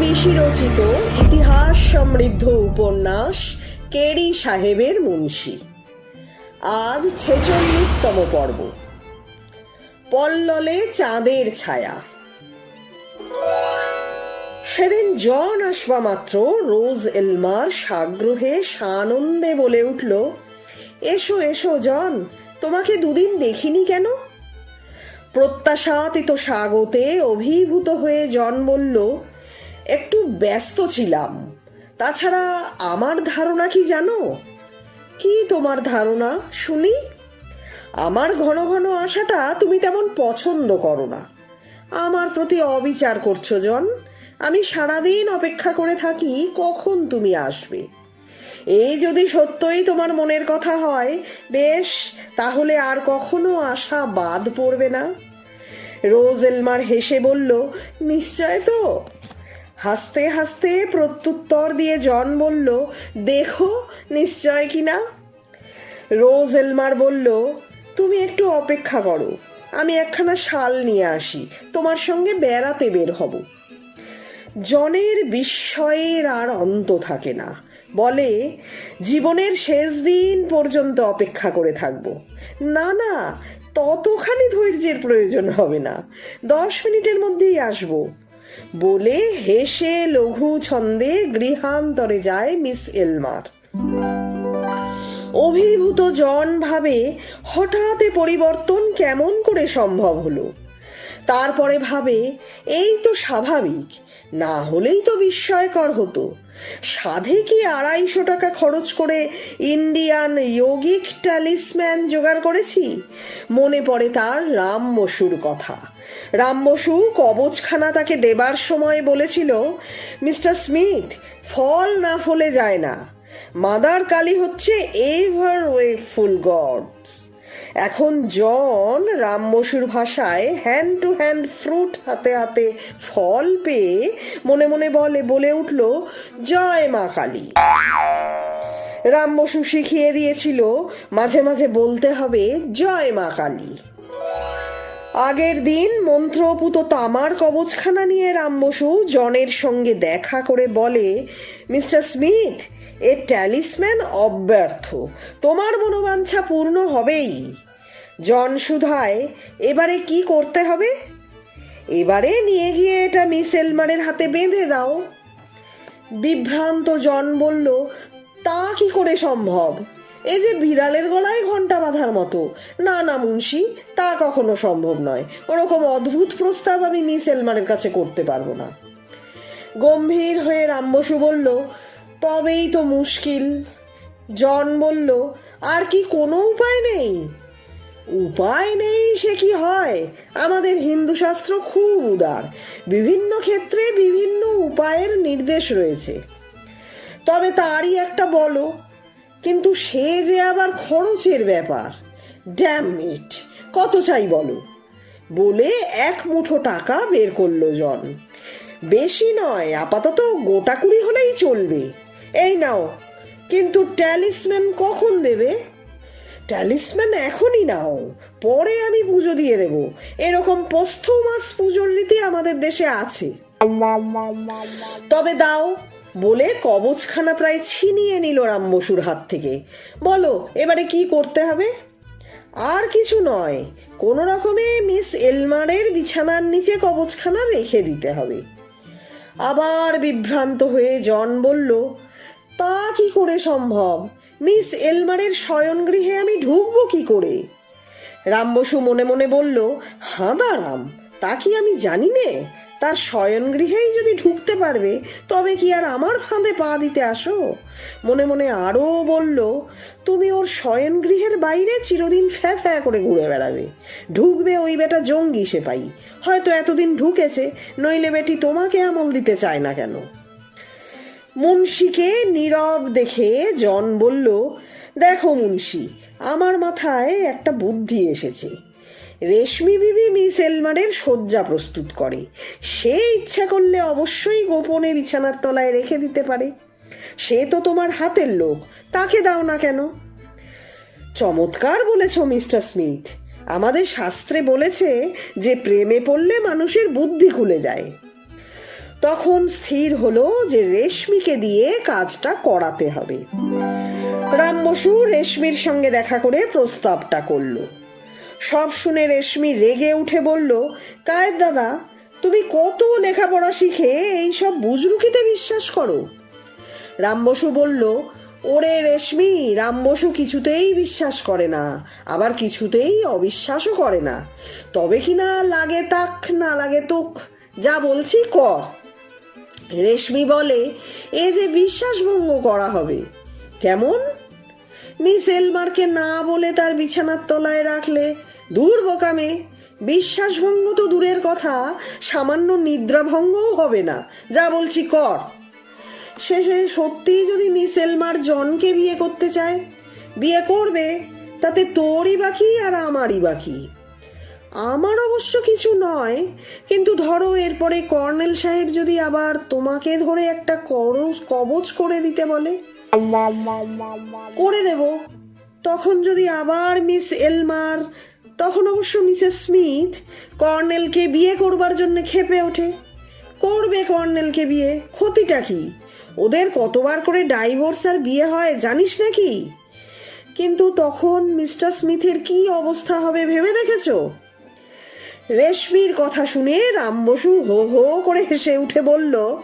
বিশি রচিত ইতিহাস সমৃদ্ধ উপন্যাস কেরি সাহেবের মুন্সি। আজ ছেচল্লিশতম পর্ব। পল্ললে চাঁদের ছায়া। সেদিন জন আসবা মাত্র রোজ এলমার সাগ্রহে সানন্দে বলে উঠল, এসো এসো জন, তোমাকে দুদিন দেখিনি কেন? প্রত্যাশাতীত স্বাগতে অভিভূত হয়ে জন বলল একটু ব্যস্ত ছিলাম। তাছাড়া আমার ধারণা কি জানো? কি তোমার ধারণা, শুনি? আমার ঘন ঘন আসাটা তুমি তেমন পছন্দ করো না। আমার প্রতি অবিচার করছ, জন। আমি সারাদিন অপেক্ষা করে থাকি কখন তুমি আসবে। এই যদি সত্যই তোমার মনের কথা হয়, বেশ, তাহলে আর কখনো আশা বাদ পড়বে না। রোজ এলমার হেসে বলল, নিশ্চয় তো? হাসতে হাসতে প্রত্যুত্তর দিয়ে জন বলল, দেখো নিশ্চয় কি না? রোজ এলমার বলল, তুমি একটু অপেক্ষা করো, আমি একখানা শাল নিয়ে আসি, তোমার সঙ্গে বেড়াতে বের হব। জনের বিস্ময়ের আর অন্ত থাকে না। বলে, জীবনের শেষ দিন পর্যন্ত অপেক্ষা করে থাকব। না না, ততখানি ধৈর্যের প্রয়োজন হবে না, দশ মিনিটের মধ্যেই আসব। বলে হেসে লঘু ছন্দে গৃহান্তরে যায় মিস এলমার। অভিভূত জন ভাবে, হঠাৎ পরিবর্তন কেমন করে সম্ভব হলো? তারপরে ভাবে, এই তো স্বাভাবিক। না হলেই তো বিস্ময়কর হতো। সাধে কি আড়াইশো টাকা খরচ করে ইন্ডিয়ান ইয়োগিক ট্যালিসম্যান জোগাড় করেছি? মনে পড়ে তার রাম বসুর কথা। রাম বসু কবচখানা তাকে দেবার সময় বলেছিল, মিস্টার স্মিথ, ফল না ফলে যায় না। মাদার কালী হচ্ছে এভার ওয়েফুল গডস। এখন জন রাম বসুর ভাষায় হ্যান্ড টু হ্যান্ড ফ্রুট হাতে হাতে ফল পেয়ে মনে মনে বলে বলে উঠল, জয় মা কালী। রাম বসু শিখিয়ে দিয়েছিল, মাঝে মাঝে বলতে হবে, জয় মা কালী। আগের দিন মন্ত্রপুত তামার কবচখানা নিয়ে রাম বসু জনের সঙ্গে দেখা করে বলে, মিস্টার স্মিথ এ ট্যালিসম্যান অব্যর্থ। তোমার মনোবাঞ্ছা পূর্ণ হবেই। জন সুধায় এবারে কি করতে হবে? এবারে নিয়ে গিয়ে এটা মিস এলমারের হাতে বেঁধে দাও। বিভ্রান্ত জন বলল, তা কি করে সম্ভব? এই যে বিড়ালের গলায় ঘণ্টা বাঁধার মতো। না না, মুন্সি, তা কখনো সম্ভব নয়। ওরকম অদ্ভুত প্রস্তাব আমি মিস এলমারের কাছে করতে পারব না। গম্ভীর হয়ে রামবসু বলল তবেই তো মুশকিল। জন বলল, আর কি কোনো উপায় নেই? উপায় নেই সে কি হয়? আমাদের হিন্দু শাস্ত্র খুব উদার। বিভিন্ন ক্ষেত্রে বিভিন্ন উপায়ের নির্দেশ রয়েছে। তবে তারই একটা বলো, কিন্তু সে যে আবার খরচের ব্যাপার। ড্যাম ইট কত চাই বলো? বলে এক মুঠো টাকা বের করল জন। বেশি নয়, আপাতত গোটা কুড়ি হলেই চলবে। এই নাও। কিন্তু ট্যালিসম্যান কখন দেবে? ট্যালিসম্যান এখনই নাও। পরে আমি পুজো দিয়ে দেব। এরকম পোস্থ মাস পুজোর রীতি আমাদের দেশে আছে। তবে দাও, বলে কবচখানা প্রায় ছিনিয়ে নিল রাম বসুর হাত থেকে। বলো, এবারে কি করতে হবে? আর কিছু নয়, কোনো রকমে মিস এলমারের বিছানার নিচে কবচখানা রেখে দিতে হবে। আবার বিভ্রান্ত হয়ে জন বলল তা কি করে সম্ভব? মিস এলমারের শয়নগৃহে আমি ঢুকবো কি করে? রাম বসু মনে মনে বলল হাঁদারাম তা কি আমি জানি নে? তার শয়নগৃহেই যদি ঢুকতে পারবে, তবে কি আর আমার ফাঁদে পা দিতে আসো? মনে মনে আরও বলল, তুমি ওর শয়নগৃহের বাইরে চিরদিন ফ্যা ফ্যা করে ঘুরে বেড়াবে। ঢুকবে ওই বেটা জঙ্গি সে পাই হয়তো এতদিন ঢুকেছে, নইলে বেটি তোমাকে আমল দিতে চায় না কেন? মুন্সিকে নীরব দেখে জন বলল, দেখো মুন্সি, আমার মাথায় একটা বুদ্ধি এসেছে। রেশমি বিবি মিস এলমারের শয্যা প্রস্তুত করে। সে ইচ্ছা করলে অবশ্যই গোপনে বিছানার তলায় রেখে দিতে পারে। সে তো তোমার হাতের লোক, তাকে দাও না কেন? চমৎকার বলেছ, মিস্টার স্মিথ। আমাদের শাস্ত্রে বলেছে যে, প্রেমে পড়লে মানুষের বুদ্ধি খুলে যায়। তখন স্থির হলো যে রেশমিকে দিয়ে কাজটা করাতে হবে। রাম বসু রেশমির সঙ্গে দেখা করে প্রস্তাবটা করল। সব শুনে রেশমি রেগে উঠে বলল, কায়ের দাদা, তুমি কত লেখাপড়া শিখে এই সব বুজরুকিতে বিশ্বাস করো? রাম বসু বলল, ওরে রেশমি, রাম বসু কিছুতেই বিশ্বাস করে না, আবার কিছুতেই অবিশ্বাসও করে না। তবে কি না লাগে তাক, না লাগে তোক, যা বলছি কর। রেশমি বলে, এ যে বিশ্বাসভঙ্গ করা হবে। কেমন? মিস এলমারকে না বলে তার বিছানার তলায় রাখলে দূর বোকামে। বিশ্বাসভঙ্গ তো দূরের কথা, সামান্য নিদ্রাভঙ্গও হবে না। যা বলছি কর। শেষে সত্যিই যদি মিস এলমার জনকে বিয়ে করতে চায়, বিয়ে করবে, তাতে তোরই বাকি আর আমারই বাকি। আমার অবশ্য কিছু নয়। কিন্তু ধরো, এরপরে কর্নেল সাহেব যদি আবার তোমাকে ধরে একটা করজ কবচ করে দিতে বলে? করে দেব। তখন যদি আবার মিস এলমার, তখন অবশ্য মিসেস স্মিথ কর্নেলকে বিয়ে করবার জন্য খেপে ওঠে। করবে কর্নেলকে বিয়ে, ক্ষতিটা কি? ওদের কতবার করে ডাইভোর্স আর বিয়ে হয়, জানিস নাকি? কিন্তু তখন মিস্টার স্মিথের কি অবস্থা হবে ভেবে দেখেছ? রেশমির কথা শুনে রাম বসু হো হো করে হেসে উঠে বলল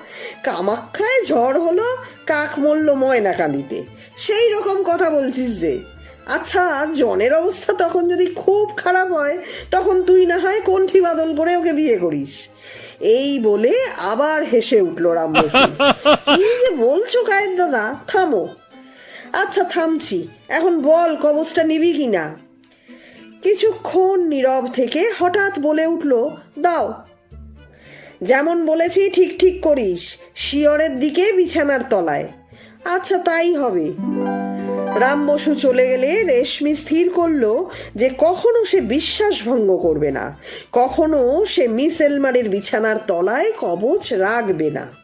কামাক্ষায় ঝড় হলো কাক মরল ময়না কাঁদিতে সেই রকম কথা বলছিস যে। আচ্ছা জনের অবস্থা তখন যদি খুব খারাপ হয় তখন তুই না হয় কণ্ঠি বাদল করে ওকে বিয়ে করিস। এই বলে আবার হেসে উঠল রাম বসু। কি যে বলছো কায়ের দাদা? থামো। আচ্ছা থামছি। এখন বল কবচটা নিবি কি না কিছুক্ষণ নীরব থেকে হঠাৎ বলে উঠল, দাও। যেমন বলেছি, ঠিক ঠিক করিস, শিয়রের দিকে বিছানার তলায়। আচ্ছা তাই হবে। রাম বসু চলে গেলে রেশমি স্থির করল যে কখনো সে বিশ্বাস ভঙ্গ করবে না, কখনো সে মিস এলমারের বিছানার তলায় কবচ রাখবে না।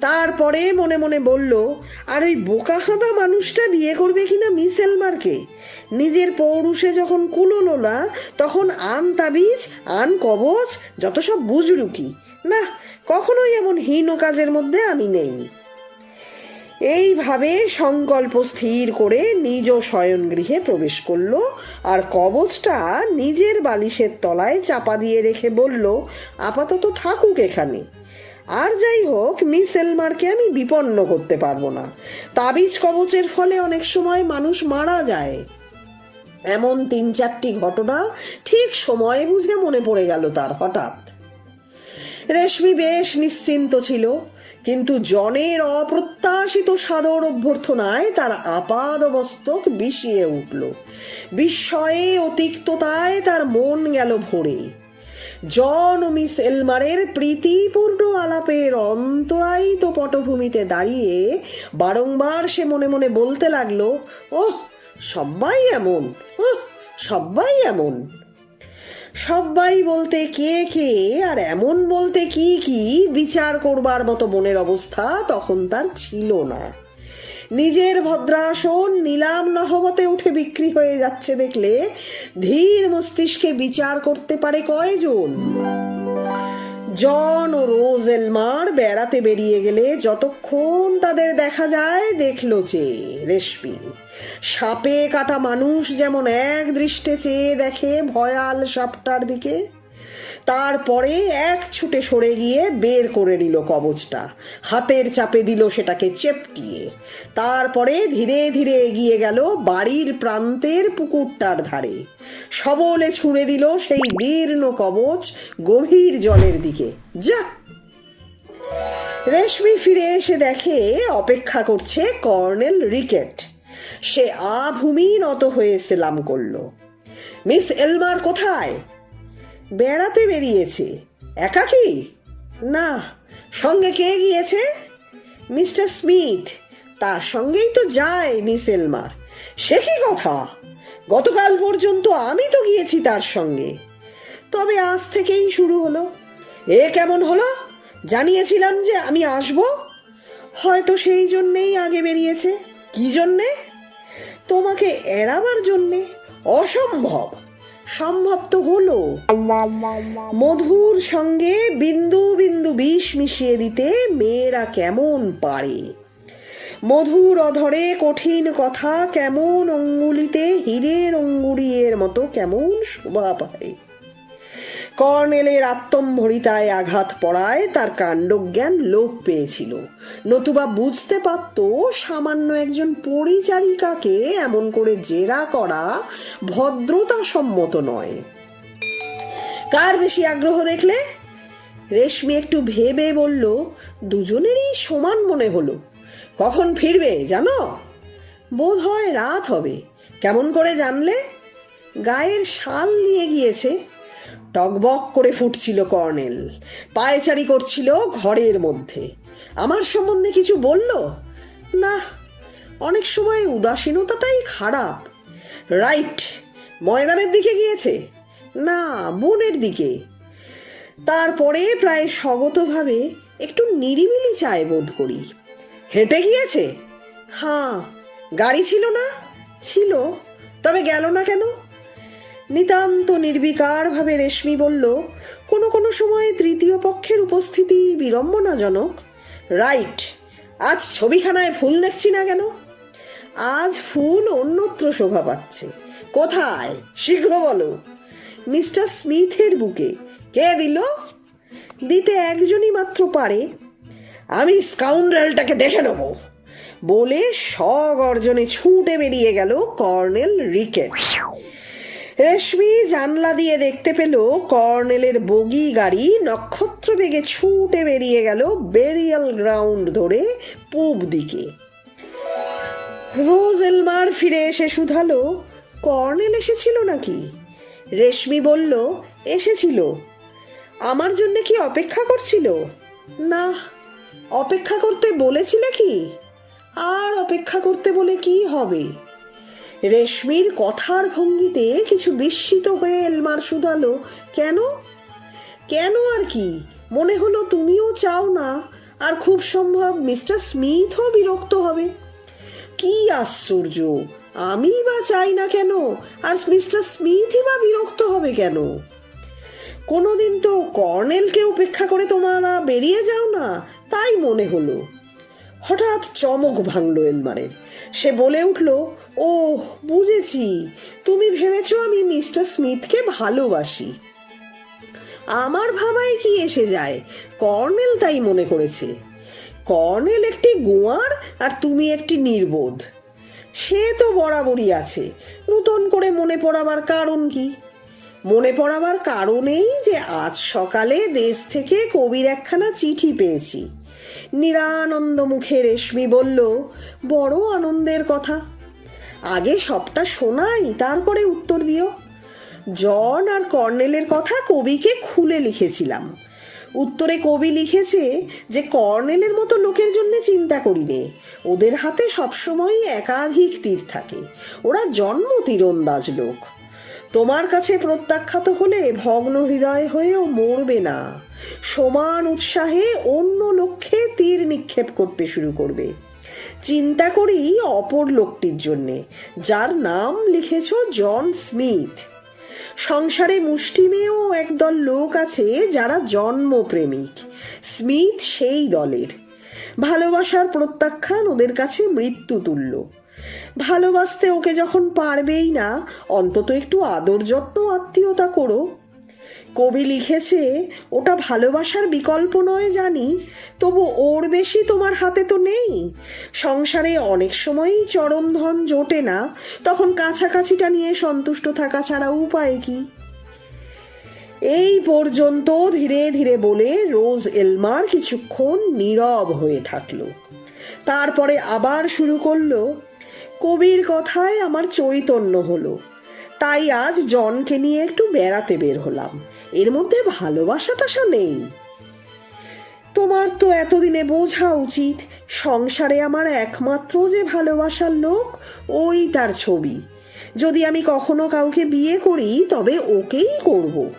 তারপরে মনে মনে বলল, আর ওই বোকাহাঁদা মানুষটা বিয়ে করবে কিনা মিস এলমারকে? নিজের পৌরুষে যখন কুলোলো না তখন আন তাবিজ আন কবচ যত সব বুজরুকি। না, কখনোই এমন হীন কাজের মধ্যে আমি নেই। এইভাবে সংকল্প স্থির করে নিজ শয়নগৃহে প্রবেশ করল আর কবচটা নিজের বালিশের তলায় চাপা দিয়ে রেখে বলল, আপাতত থাকুক এখানে। আর যাই হোক, মিস এলমারকে আমি বিপন্ন করতে পারব না। তাবিজ কবচের ফলে অনেক সময় মানুষ মারা যায়। এমন তিন চারটি ঘটনা ঠিক সময় বুঝে মনে পড়ে গেল তার হঠাৎ। রেশমি বেশ নিশ্চিন্ত ছিল, কিন্তু জনের অপ্রত্যাশিত সাদর অভ্যর্থনায় তার আপাদ মস্তক বিষিয়ে উঠল। বিস্ময়ে অতিক্ততায় তার মন গেল ভরে। জন ও মিস এলমারের প্রীতিপূর্ণ আলাপের অন্তরায়িত পটভূমিতে দাঁড়িয়ে বারংবার সে মনে মনে বলতে লাগল, ওহ সবাই এমন, ওহ সবাই এমন। সবাই বলতে কে কে আর এমন বলতে কি কি বিচার করবার মতো মনের অবস্থা তখন তার ছিল না। নিজের ভদ্রাসন নিলাম নহবতে উঠে বিক্রি হয়ে যাচ্ছে দেখলে। ধীর মস্তিষ্কে বিচার করতে পারে কয়জন? জন ও রোজ এলমার বেড়াতে বেরিয়ে গেলে যতক্ষণ তাদের দেখা যায়, দেখল চেয়ে রেশমি। সাপে কাটা মানুষ যেমন এক দৃষ্টে চেয়ে দেখে ভয়াল সাপটার দিকে। তারপরে এক ছুটে সরে গিয়ে বের করে নিল কবচটা। হাতের চাপে দিল সেটাকে চেপটিয়ে। তারপরে ধীরে ধীরে এগিয়ে গেল বাড়ির প্রান্তের পুকুরটার ধারে। সবলে ছুঁড়ে দিল সেই দীর্ণ কবচ গভীর জলের দিকে। যা! রেশমি ফিরে এসে দেখে অপেক্ষা করছে কর্নেল রিকেট। সে আভূমি নত হয়ে সেলাম করল। মিস এলমার কোথায়? বেড়াতে বেরিয়েছে। একাকি না, সঙ্গে কে গিয়েছে? মিস্টার স্মিথ, তার সঙ্গেই তো যায় মিস এলমার। সে কি কথা? গতকাল পর্যন্ত আমি তো গিয়েছি তার সঙ্গে। তবে আজ থেকেই শুরু হলো। এ কেমন হলো? জানিয়েছিলাম যে আমি আসব। হয়তো সেই জন্যেই আগে বেরিয়েছে। কি জন্যে? তোমাকে এড়াবার জন্যে অসম্ভব। সম্ভব তো হলো। মধুর সঙ্গে বিন্দু বিন্দু বিষ মিশিয়ে দিতে মেয়েরা কেমন পারে? মধুর অধরে কঠিন কথা কেমন অঙ্গুলিতে হীরের অঙ্গুরিয়ের মতো কেমন শোভা পায়? কর্নেলের আত্মম্ভরিতায় আঘাত পড়ায় তার কাণ্ডজ্ঞান লোপ পেয়েছিল। নতুবা বুঝতে পারত সামান্য একজন পরিচারিকাকে এমন করে জেরা করা ভদ্রতা সম্মত নয়। কার বেশি আগ্রহ দেখলে? রেশমি একটু ভেবে বলল, দুজনেরই সমান মনে হলো। কখন ফিরবে জানো? বোধ হয় রাত হবে। কেমন করে জানলে? গায়ের শাল নিয়ে গিয়েছে। টকবক করে ফুটছিল কর্নেল। পায়চারি করছিল ঘরের মধ্যে। আমার সম্বন্ধে কিছু বলল? না, অনেক সময় উদাসীনতাটাই খারাপ। রাইট, ময়দানের দিকে গিয়েছে? না, বনের দিকে। তারপরে প্রায় স্বগতভাবে একটু নিরিবিলি চায় বোধ করি। হেঁটে গিয়েছে? হ্যাঁ গাড়ি ছিল না? ছিল, তবে গেল না কেন? নিতান্ত নির্বিকারভাবে রেশমি বলল, কোনো কোনো সময় তৃতীয় পক্ষের উপস্থিতি বিড়ম্বনাজনক। রাইট, আজ ছবিখানায় ফুল দেখছি না কেন? আজ ফুল অন্যত্র শোভা পাচ্ছে। কোথায়? শীঘ্র বলো। মিস্টার স্মিথের বুকে। কে দিল? দিতে একজনই মাত্র পারে। আমি স্কাউন্ডালটাকে দেখে নেব। বলে সগর্জনে ছুটে বেরিয়ে গেল কর্নেল রিকেট। রেশমি জানলা দিয়ে দেখতে পেল কর্নেলের বগি গাড়ি নক্ষত্র বেগে ছুটে বেরিয়ে গেল বেরিয়াল গ্রাউন্ড ধরে পূব দিকে। রোজ এলমার ফিরে এসে শুধালো, কর্নেল এসেছিল নাকি? রেশমি বলল, এসেছিল। আমার জন্য কি অপেক্ষা করছিল? না, অপেক্ষা করতে বলেছিলে কি? আর অপেক্ষা করতে বলে কি হবে? রেশমির কথার ভঙ্গিতে কিছু বিস্মিত হয়ে এলমার শুধালো, কেন? কেন আর কি? মনে হলো তুমিও চাও না, আর খুব সম্ভব মিস্টার স্মিথও বিরক্ত হবে। কি আশ্চর্য! আমি বা চাই না কেন? আর মিস্টার স্মিথই বা বিরক্ত হবে কেন? কোনোদিন তো কর্নেলকে উপেক্ষা করে তোমরা বেরিয়ে যাও না, তাই মনে হলো। হঠাৎ চমক ভাঙল এলমারের। সে বলে উঠল ও বুঝেছি। তুমি ভেবেছ আমি মিস্টার স্মিথকে ভালোবাসি। আমার ভাবায় কি এসে যায়? কর্নেল তাই মনে করেছে। কর্নেল একটি গোয়ার আর তুমি একটি নির্বোধ। সে তো বরাবরই আছে। নূতন করে মনে পড়াবার কারণ কি? মনে পড়াবার কারণেই যে আজ সকালে দেশ থেকে কবির একখানা চিঠি পেয়েছি। নিরানন্দ মুখে রেশমি বলল, বড় আনন্দের কথা। আগে সবটা শোনাই, তারপরে উত্তর দিও। জন আর কর্নেলের কথা কবিকে খুলে লিখেছিলাম। উত্তরে কবি লিখেছে যে, কর্নেলের মতো লোকের জন্য চিন্তা করি নে ওদের হাতে সবসময় একাধিক তীর থাকে। ওরা জন্ম তীরন্দাজ লোক। তোমার কাছে প্রত্যাখ্যাত হলে ভগ্ন হৃদয় হয়েও মরবে না। সমান উৎসাহে অন্য লক্ষ্যে তীর নিক্ষেপ করতে শুরু করবে। চিন্তা করি অপর লোকটির জন্যে, যার নাম লিখেছ জন স্মিথ। সংসারে মুষ্টিমেয় একদল লোক আছে যারা জন্মপ্রেমিক। স্মিথ সেই দলের। ভালোবাসার প্রত্যাখ্যান ওদের কাছে মৃত্যু তুল্য। ভালোবাসতে ওকে যখন পারবেই না, অন্তত একটু আদর যত্ন, আত্মীয়তা করো। কবি লিখেছে, ওটা ভালোবাসার বিকল্প নয় জানি, তবু ওর বেশি তোমার হাতে তো নেই। সংসারে অনেক সময়ই চরম ধন জোটে না, তখন কাছাকাছিটা নিয়ে সন্তুষ্ট থাকা ছাড়া উপায় কি? এই পর্যন্ত ধীরে ধীরে বলে রোজ এলমার কিছুক্ষণ নীরব হয়ে থাকল। তারপরে আবার শুরু করল, কবির কথায় আমার চৈতন্য হলো। তাই আজ জনকে নিয়ে একটু বেড়াতে বের হলাম। এর মধ্যে ভালোবাসা টাসা নেই। তোমার তো এতদিনে বোঝা উচিত, সংসারে আমার একমাত্র যে ভালোবাসার লোক, ওই তার ছবি। যদি আমি কখনো কাউকে বিয়ে করি, তবে ওকেই করব।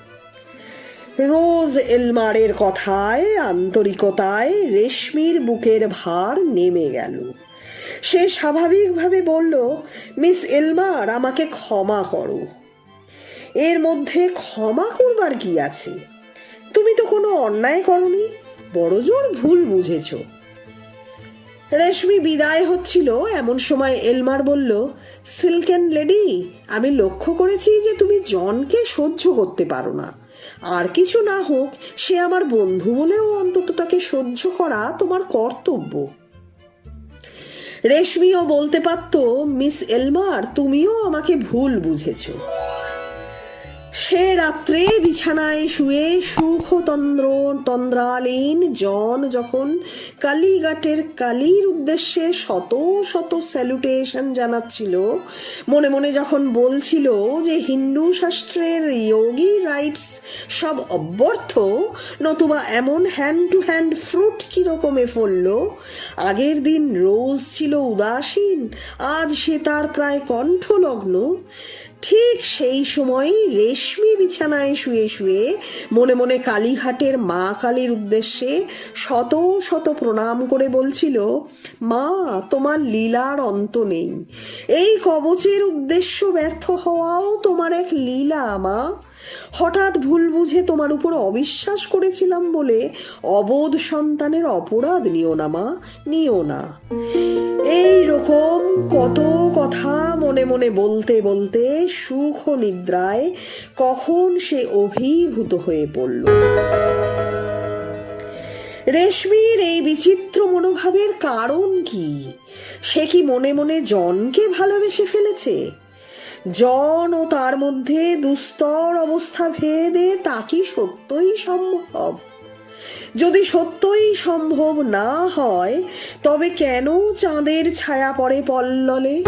রোজ এলমারের কথায়, আন্তরিকতায় রেশমির বুকের ভার নেমে গেল। সে স্বাভাবিকভাবে বলল, মিস এলমার, আমাকে ক্ষমা করো। এর মধ্যে ক্ষমা করবার কি আছে? তুমি তো কোনো অন্যায় করনি বড়জোর ভুল বুঝেছ। রেশমি বিদায় হচ্ছিল, এমন সময় এলমার বলল সিল্কেন লেডি, আমি লক্ষ্য করেছি যে তুমি জনকে সহ্য করতে পারো না। আর কিছু না হোক, সে আমার বন্ধু বলেও অন্তত তাকে সহ্য করা তোমার কর্তব্য। রেশমিও বলতে পারত মিস এলমার তুমিও আমাকে ভুল বুঝেছ। সে রাত্রে বিছানায় শুয়ে সুখ তন্দ্র তন্দ্রালীন জন যখন কালীঘাটের কালীর উদ্দেশ্যে শত শত স্যালুটেশন জানাচ্ছিল, মনে মনে যখন বলছিল যে হিন্দু শাস্ত্রের যোগী রাইটস সব অব্যর্থ, নতুবা এমন হ্যান্ড টু হ্যান্ড ফ্রুট কিরকমে ফলল? আগের দিন রোজ ছিল উদাসীন, আজ সে তার প্রায় কণ্ঠলগ্ন। ঠিক সেই সময় রেশমি বিছানায় শুয়ে শুয়ে মনে মনে কালীঘাটের মা কালীর উদ্দেশ্যে শত শত প্রণাম করে বলছিল, মা, তোমার লীলার অন্ত নেই। এই কবচের উদ্দেশ্য ব্যর্থ হওয়াও তোমার এক লীলা, মা। হঠাৎ ভুল বুঝে তোমার উপর অবিশ্বাস করেছিলাম বলে অবোধ সন্তানের অপরাধ নিও না, মা, নিও না। এই রকম কত কথা মনে মনে বলতে বলতে সুখ নিদ্রায় কখন সে অভিভূত হয়ে পড়ল। রেশমির এই বিচিত্র মনোভাবের কারণ কি? সে কি মনে মনে জনকে ভালোবেসে ফেলেছে? জন ও তার মধ্যে দুস্তর অবস্থা ভেদে তা কি সত্যই সম্ভব? যদি সত্যই সম্ভব না হয়, তবে কেন চাঁদের ছায়া পড়ে পল্ললে?